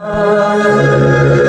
ದೇವ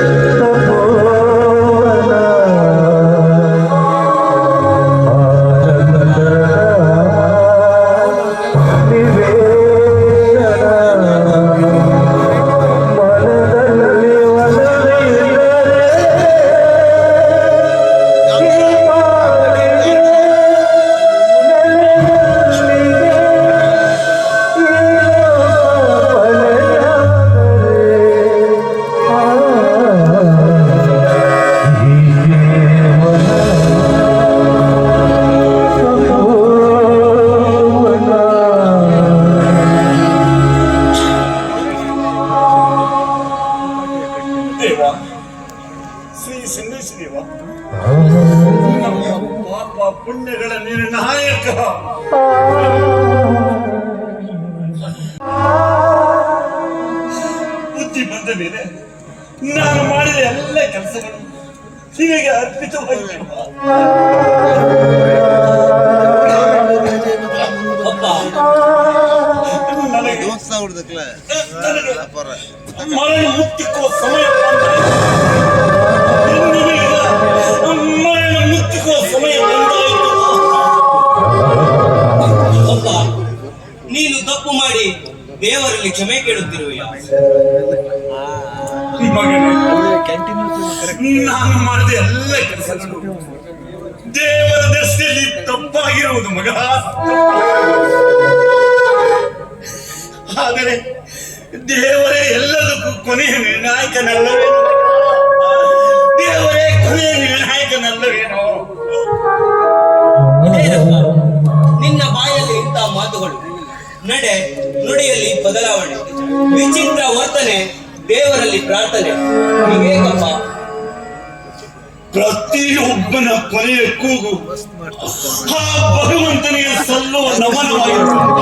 ಮರಣ ಮುಕ್ತಿಕ್ಕೋ ಸಮಯ ಮರಣ ಮುಕ್ತಿಕ್ಕೋ ಸಮಯ ಬಂದಾಯಿತು. ಅಪ್ಪ ನೀನು ತಪ್ಪು ಮಾಡಿ ದೇವರಲ್ಲಿ ಕ್ಷಮೆ ಕೇಳುತ್ತಿರುವೆಯಾ? ನಾನು ಮಾಡಿದ ಎಲ್ಲ ಕೆಲಸ ದೇವರ ದೃಷ್ಟಿಯಲ್ಲಿ ತಪ್ಪಾಗಿರುವುದು ಮಗ. ಆದರೆ ದೇವರೇ, ಎಲ್ಲದಕ್ಕೂ ಕೊನೆಯ ನಿರ್ಣಾಯಕನಲ್ಲವೇನು. ದೇವರೇ, ಕೊನೆಯ ನಿರ್ಣಾಯಕನಲ್ಲವೇನು? ನಿನ್ನ ಬಾಯಲ್ಲಿ ಇಂತಹ ಮಾತುಗಳು. ನಡೆ, ನುಡಿಯಲ್ಲಿ ಬದಲಾವಣೆ. ವಿಚಿತ್ರ ವರ್ತನೆ, ದೇವರಲ್ಲಿ ಪ್ರಾರ್ಥನೆ. ಪ್ರತಿ ಪ್ರತಿಯೊಬ್ಬನ ಕೊನೆಯ ಕೂಗು ಆ ಭಗವಂತನಿಗೆ ಸಲ್ಲುವ ನಮನವಾಗಿರುತ್ತದೆ.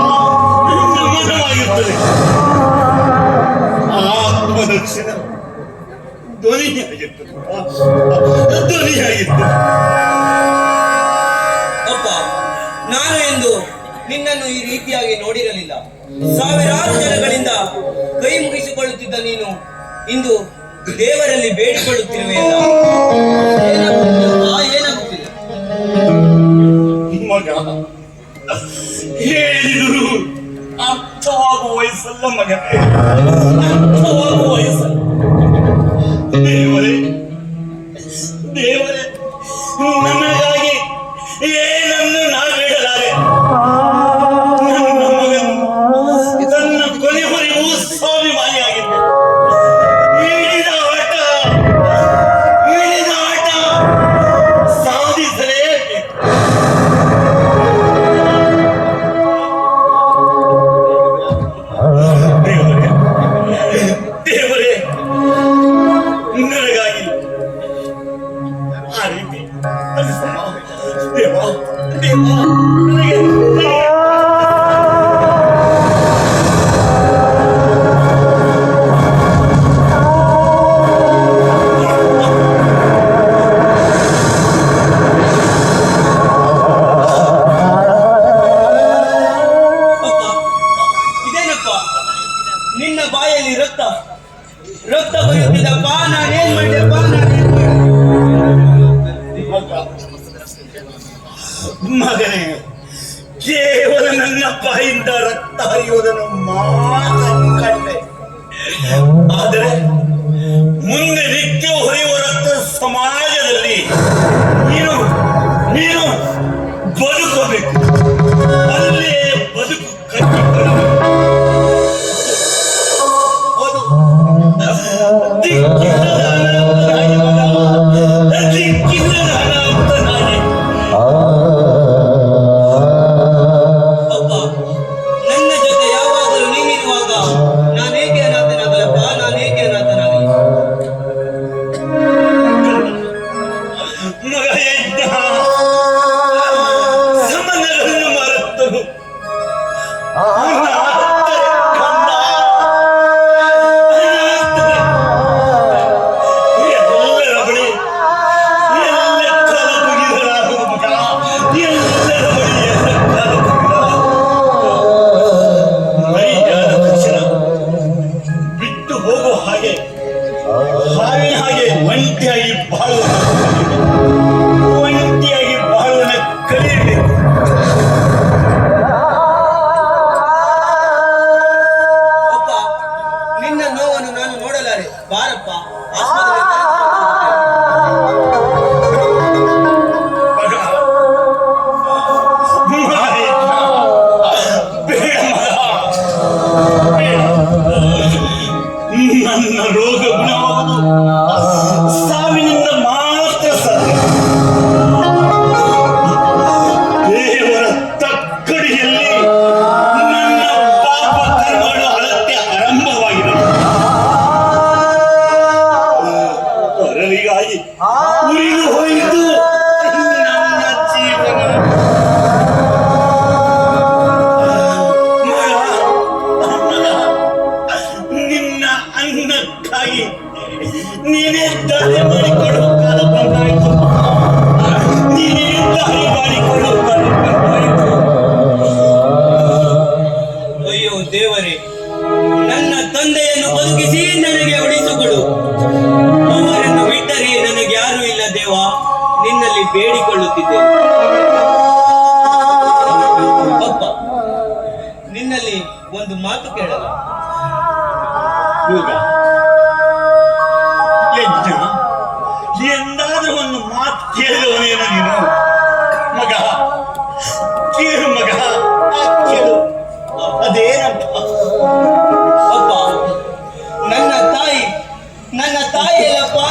ನಮನವಾಗಿರುತ್ತದೆ. ಧ್ವನಿಯಾಗಿರ್ತದೆ ಧ್ವನಿಯಾಗಿರ್ತದೆ ಅಪ್ಪ, ನಾನು ಎಂದು ನಿನ್ನನ್ನು ಈ ರೀತಿಯಾಗಿ ನೋಡಿರಲಿಲ್ಲ. ಸಾವಿರಾರು ಜನಗಳಿಂದ ಕೈ ಮುಗಿಸಿಕೊಳ್ಳುತ್ತಿದ್ದ ನೀನು ಇಂದು ದೇವರಲ್ಲಿ ಬೇಡಿಕೊಳ್ಳುತ್ತಿರುವೆಯಲ್ಲ ಏನಾಗುತ್ತಿಲ್ಲ? ಅರ್ಥವಾಗುವ ವಯಸ್ಸಲ್ಲ ಮಗನೇ. ಅರ್ಥವಾಗುವ ವಯಸ್ಸಲ್ಲ. ದೇವರೇ. ದೇವರೇ. ನನಗಾಗಿ ಆದರೆ ನನ್ನ ತಂದೆಯನ್ನು ಬದುಕಿಸಿ ನನಗೆ ಉಳಿಸಿಕೊಡು. ಅವರನ್ನು ಬಿಟ್ಟರೆ ನನಗೆ ಯಾರು ಇಲ್ಲ ದೇವ. ನಿನ್ನಲ್ಲಿ ಬೇಡಿಕೊಳ್ಳುತ್ತಿದ್ದೆ ನಿನ್ನಲ್ಲಿ ಒಂದು ಮಾತು ಕೇಳಲ್ಲ தாய் இல்லப்பா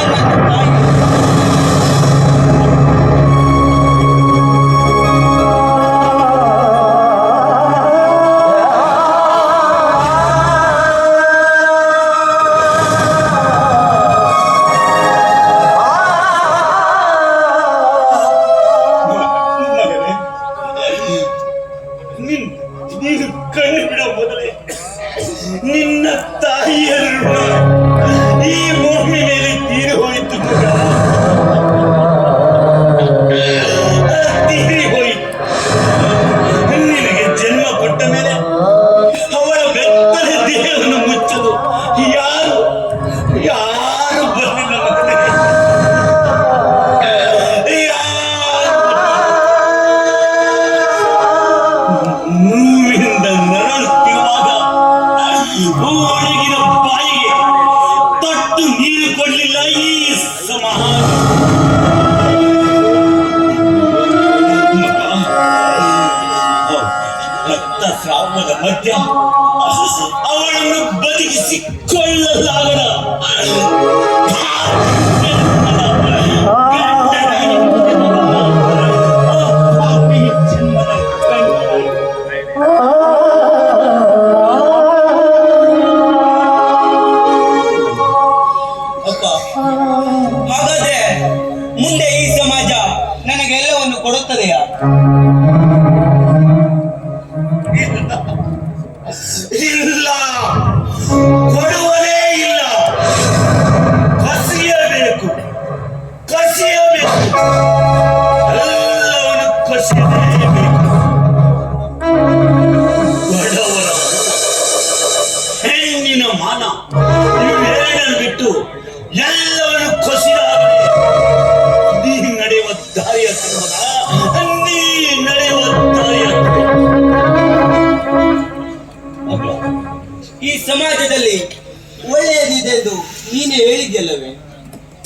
ರಕ್ತಸ್ರಾವದ ಮಧ್ಯ ಅವಳನ್ನು ಬದುಕಿಸಿಕೊಳ್ಳಲಾಗದ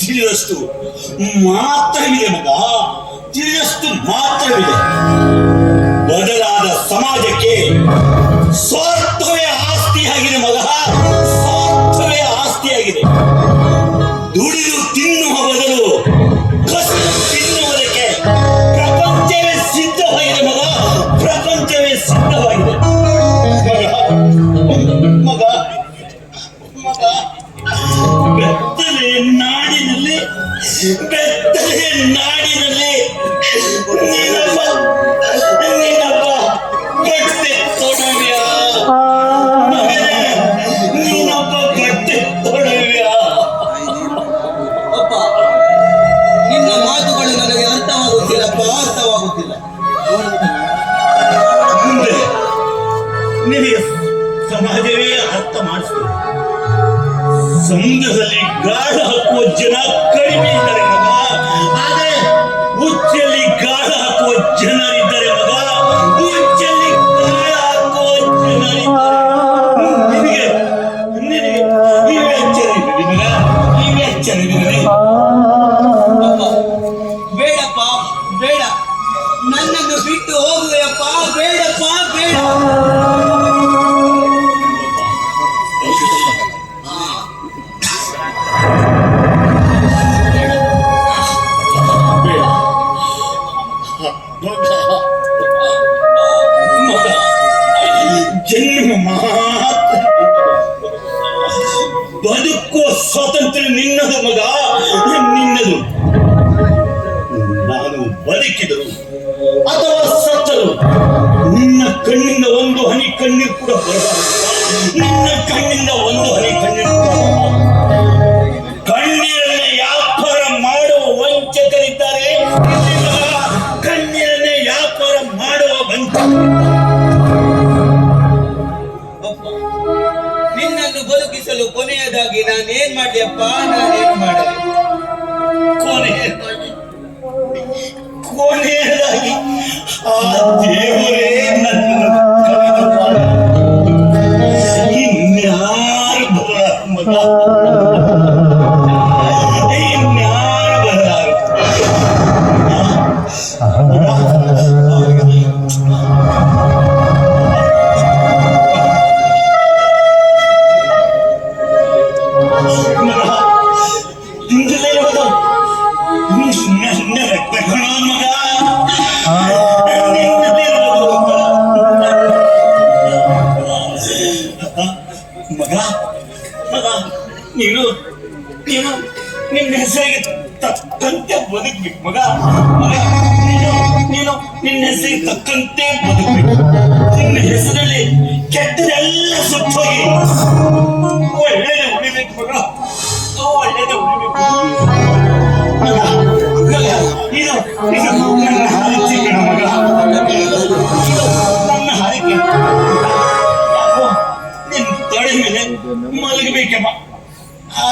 ತಿಳಿದಷ್ಟು ಮಾತ್ರವಿದೆ ಮಗ ತಿಳಿದಷ್ಟು ಮಾತ್ರವಿದೆ ಬದಲಾದ ಸಮಾಜಕ್ಕೆ ಸ್ವಾರ್ಥವೇ ಆಸ್ತಿಯಾಗಿದೆ ಮಗ. ಬದುಕುವ ಸ್ವಾತಂತ್ರ್ಯ ನಿನ್ನದು ಮಗ ನಿನ್ನದು. ನಾನು ಬದುಕಿದರು ಅಥವಾ ಸತ್ತರು ನಿನ್ನ ಕಣ್ಣಿಂದ ಒಂದು ಹನಿ ಕಣ್ಣೀರು ಕೂಡ ಬರಬಾರದು. ನಿನ್ನ ಕಣ್ಣಿಂದ ಒಂದು ಹನಿ ಕಣ್ಣೀರು ಕೂಡ ನಾನೇನ್ ನೀನು ನೀನು ನಿನ್ನ ಹೆಸರಿಗೆ ತಕ್ಕಂತೆ ಬದುಕ್ಬೇಕು. ಮಗ ನೀನು ನೀನು ನಿನ್ನ ಹೆಸರಿಗೆ ತಕ್ಕಂತೆ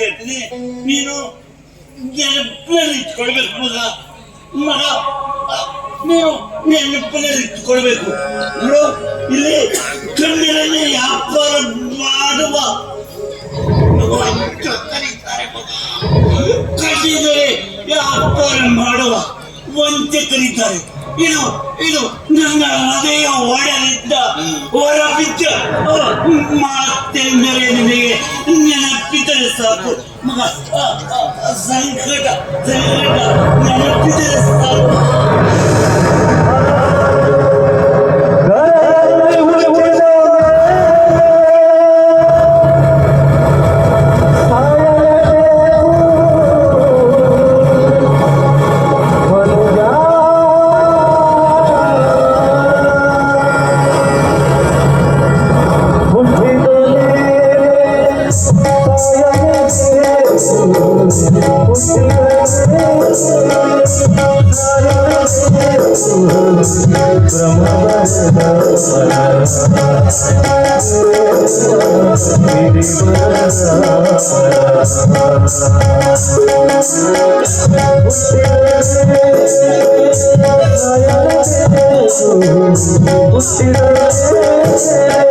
ಹೇಳ್ತೀನಿ ನೀನು ನೆನಪಿನಲ್ಲಿ ಇಟ್ಕೊಳ್ಬೇಕು ಮಗ? ಮಗ, ನೀನು ನೆನಪಿನಲ್ಲಿ ಇಟ್ಕೊಳ್ಬೇಕು? ನೋಡು, ಇಲ್ಲಿ ಕಣ್ಣಿನಲ್ಲಿ ವ್ಯಾಪಾರ ಮಾಡುವ ಕರೀತಾರೆ ಕಣ್ಣಿದರೆ ವ್ಯಾಪಾರ ಮಾಡುವ ವಂಚಕರಿದ್ದಾರೆ. ಇದು ಇದು ನನ್ನ ಹೃದಯ ಒಡಲಿದ್ದ ಹೊರಬಿದ್ದ ಮಾತೆಂದರೆ ನಿನಗೆ ನೆನಪಿದರೆ ಸಾಕು. ಸಂಕಟ ಸಂಕಟ ನೆನಪಿದರೆ ಸಾಕು. nosso lance Pra mandar essa dança, dança, dança Essa dança, dança, vive com essa dança Dança, dança, dança, dança, dança Você dança, dança, dança, dança Ai, eu danço, danço, danço Você dança, dança, dança